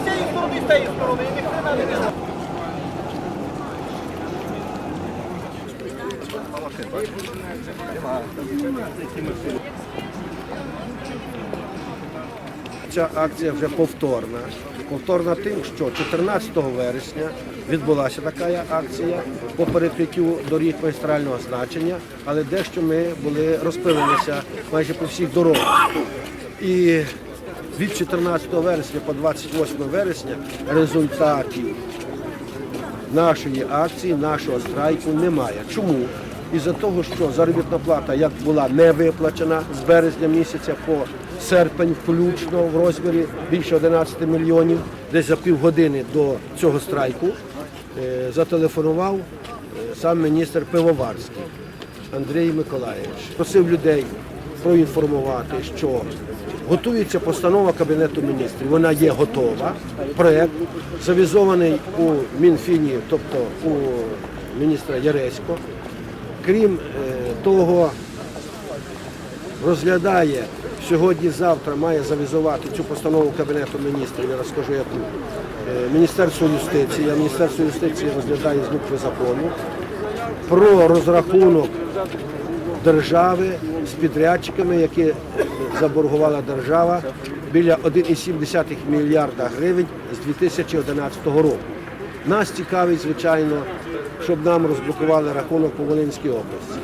з цієї сторони, з. Ця акція вже повторна. Повторна тим, що 14 вересня відбулася така акція по перекриттю доріг магістрального значення, але дещо ми були розпилилися майже по всіх дорогах. І від 14 вересня по 28 вересня результатів нашої акції, нашого страйку немає. Чому? Із-за того, що заробітна плата як була не виплачена з березня місяця по серпень, включно в розмірі більше 11 мільйонів, десь за півгодини до цього страйку е, зателефонував е, сам міністр Пивоварський Андрій Миколаївич. Просив людей проінформувати, що готується постанова Кабінету міністрів. Вона є готова. Проект завізований у Мінфіні, тобто у міністра Яресько. Крім е, того, розглядає сьогодні-завтра, має завізувати цю постанову Кабінету міністрів, я розкажу яку. Е, Міністерство юстиції, Міністерство юстиції розглядає з букви закону про розрахунок держави з підрядчиками, які заборгувала держава біля 1,7 мільярда гривень з 2011 року. Нас цікавить, звичайно, щоб нам розблокували рахунок по Волинській області.